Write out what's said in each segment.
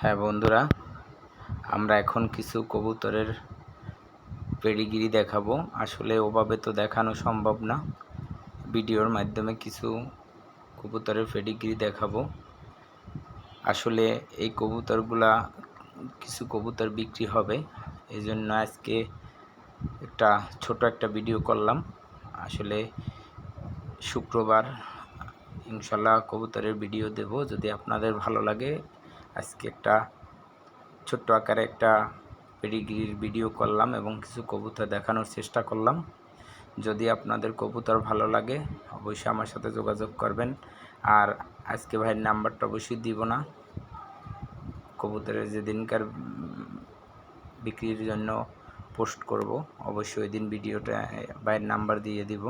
হ্যাঁ বন্ধুরা, আমরা এখন কিছু কবুতরের পেডিগিরি দেখাবো। আসলে ওভাবে তো দেখানো সম্ভব না। ভিডিওর মাধ্যমে কিছু কবুতরের পেডিগিরি দেখাবো। আসলে এই কবুতরগুলা কিছু কবুতর বিক্রি হবে। এই জন্য আজকে একটা ছোট একটা ভিডিও করলাম। আসলে শুক্রবার ইনশাল্লাহ কবুতরের ভিডিও দেব। যদি আপনাদের ভালো লাগে আজকে একটা ছোট্ট আকারে একটা পেডিগ্রির ভিডিও করলাম এবং কিছু কবুতর দেখানোর চেষ্টা করলাম। যদি আপনাদের কবুতর ভালো লাগে, অবশ্যই আমার সাথে যোগাযোগ করবেন। আর আজকে ভাইয়ের নাম্বারটা অবশ্যই দিব না। কবুতরের যেদিনকার বিক্রির জন্য পোস্ট করব, অবশ্যই ওই দিন ভিডিওটা ভাইয়ের নাম্বার দিয়ে দিব।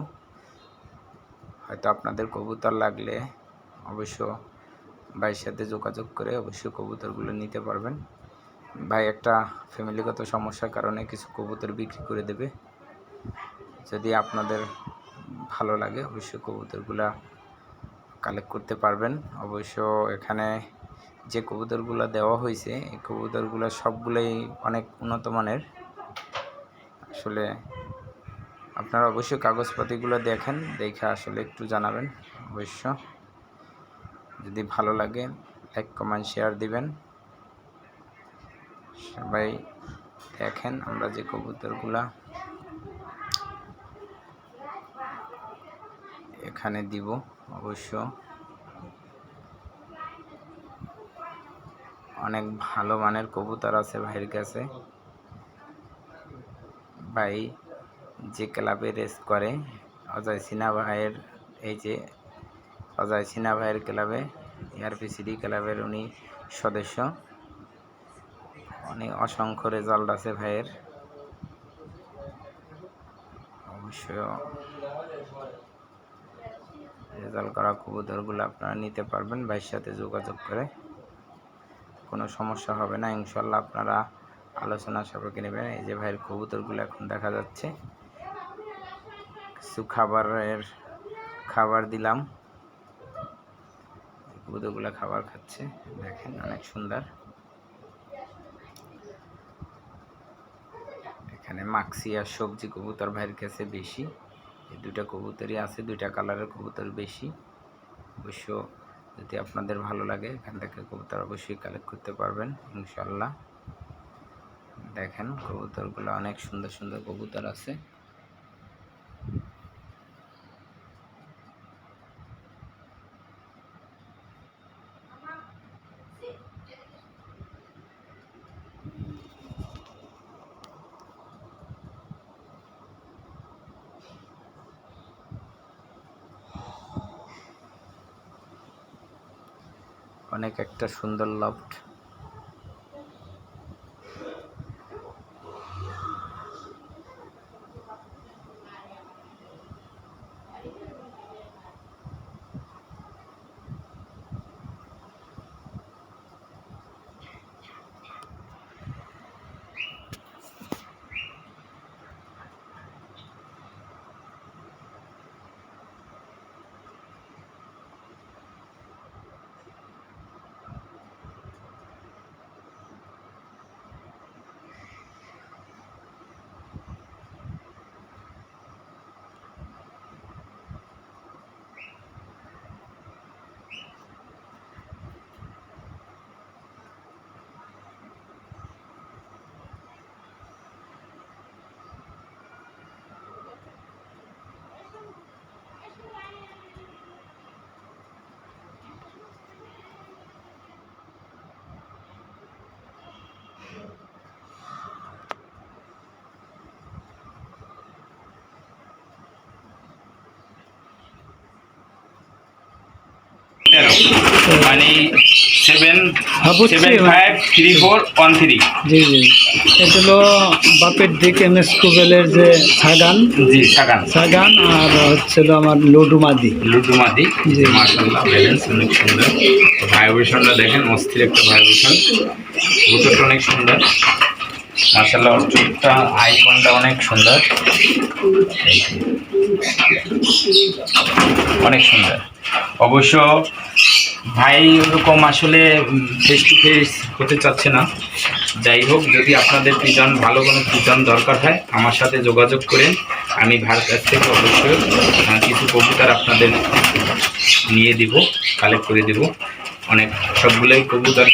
হয়তো আপনাদের কবুতর লাগলে অবশ্য ভাইয়ের সাথে যোগাযোগ করে অবশ্যই কবুতরগুলো নিতে পারবেন। ভাই একটা ফ্যামিলিগত সমস্যার কারণে কিছু কবুতর বিক্রি করে দেবে। যদি আপনাদের ভালো লাগে, অবশ্যই কবুতরগুলা কালেক্ট করতে পারবেন। অবশ্য এখানে যে কবুতরগুলো দেওয়া হয়েছে, এই কবুতরগুলো সবগুলোই অনেক উন্নত মানের। আসলে আপনারা অবশ্যই কাগজপাতিগুলো দেখেন, দেখে আসলে একটু জানাবেন অবশ্য। যদি ভালো লাগে লাইক কমেন্ট শেয়ার দিবেন। সবাই দেখেন আমরা যে কবুতরগুলা এখানে দিব, অবশ্য। অনেক ভালো মানের কবুতর আছে ভাইয়ের কাছে। ভাই যে ক্লাবে রেস করে, অজয় সিনহা ভাইয়ের এই যে অজয় সিনহা ভাইয়ের ক্লাবে, এআরপিসিডি ক্লাবের উনি সদস্য। অনেক অসংখ্য রেজাল্ট আছে ভাইয়ের। অবশ্য রেজাল্ট করা কবুতরগুলো আপনারা নিতে পারবেন ভাইয়ের সাথে যোগাযোগ করে। কোনো সমস্যা হবে না ইনশাল্লাহ আপনারা আলোচনা সাপেক্ষে নেবেন। এই যে ভাইয়ের কবুতরগুলো এখন দেখা যাচ্ছে। কিছু খাবারের, খাবার দিলাম। কবুতরগুলো খাবার খাচ্ছে। দেখেন অনেক সুন্দর। এখানে মাক্সি আর সবজি কবুতর ভাইয়ের কাছে বেশি। এই দুইটা কবুতরই আছে, দুইটা কালারের কবুতর বেশি। অবশ্য যদি আপনাদের ভালো লাগে, এখান থেকে কবুতর অবশ্যই কালেক্ট করতে পারবেন ইনশাল্লাহ দেখেন কবুতরগুলো অনেক সুন্দর সুন্দর কবুতর আছে। অনেক একটা সুন্দর লফট তেরো মানে seven seven five three four one three জি জি। এটা হলো বাপের দিক এম এস কুবেলের যে সাগান জি সাগান সাগান আর হচ্ছিল আমার লডু মাদি। লুটু মাদি। জি। মার্শাল্লাহ ব্যালেন্স অনেক সুন্দর। ভাইব্রেশনটা দেখেন অস্থির একটা ভাইব্রেশন। বুটোটা অনেক সুন্দর। মার্শাল্লাহ ওর চোখটা আইকনটা অনেক সুন্দর। অনেক সুন্দর। অবশ্য ভাই ওরকম আসলে ফেস টু ফেস হতে চাচ্ছে না। যাই হোক যদি আপনাদের পিজন ভালো কোনো পিজন দরকার হয় আমার সাথে যোগাযোগ করেন। আমি ভাইয়ের কাছ থেকে অবশ্যই কিছু কবুতর আপনাদের নিয়ে দিব কালেক্ট করে দিব। অনেক সবগুলোই কবুতর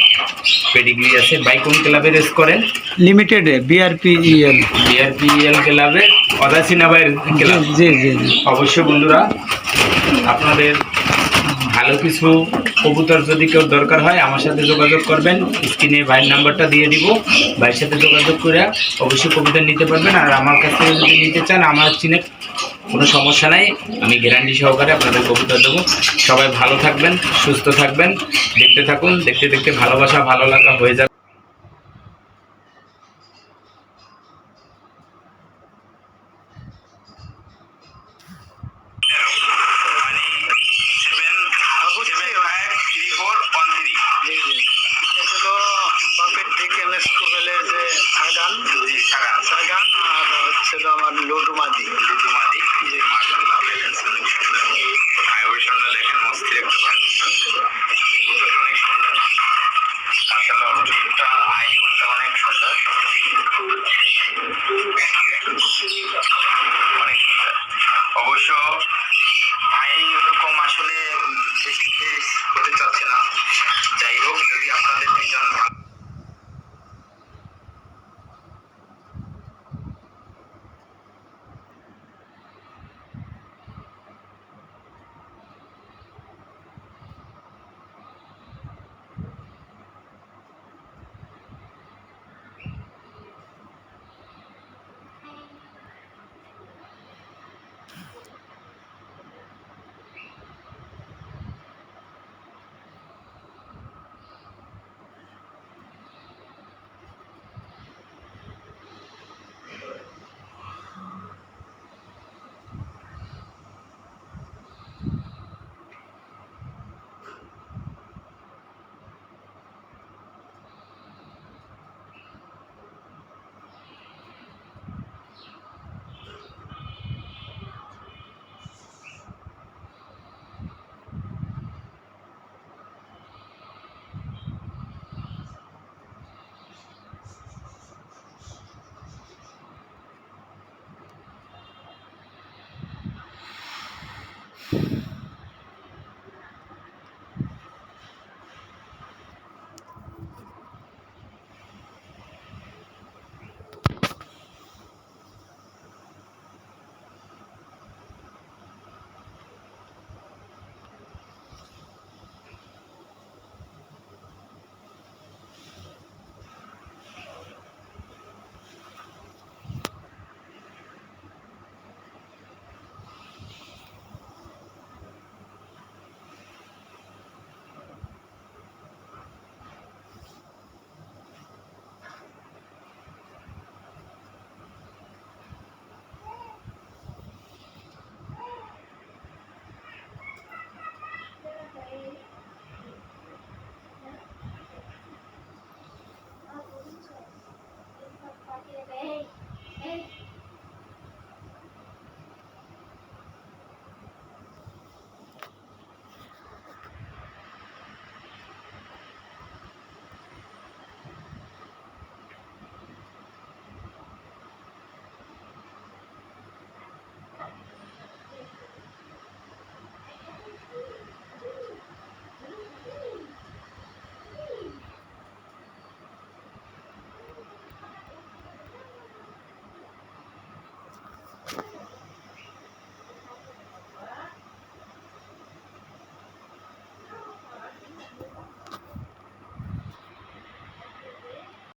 পেডিগ্রি আছে। ভাই কোন ক্লাবে রেস করেন? লিমিটেডে বিআরপিইএল বিআরপিএল ক্লাবে অদাসিনা ভাইয়ের ক্লাব। জি জি। অবশ্যই বন্ধুরা আপনাদের ভালো কিছু কবুতর যদি কেউ দরকার হয়, আমার সাথে যোগাযোগ করবেন। স্ক্রিনে ভাইয়ের নাম্বারটা দিয়ে দিব। ভাইয়ের সাথে যোগাযোগ করে অবশ্যই কবুতর নিতে পারবেন। আর আমার কাছ থেকে যদি নিতে চান, আমার চিনে কোনো সমস্যা নাই। আমি গ্যারান্টি সহকারে আপনাদের কবুতর দেবো। সবাই ভালো থাকবেন, সুস্থ থাকবেন, দেখতে থাকুন। দেখতে দেখতে ভালোবাসা, ভালো লাগা হয়ে যাবে। ছিল আমার লুডুমাদি লুডুমাদি জি মাশাআল্লাহ। আয়োজনটা দেখেন অস্থির একটা ভাষণ দুটোটা অনেক সুন্দর। মাশাআল্লাহ দুটোটা আইকনটা অনেক সুন্দর। অনেক সুন্দর। অবশ্য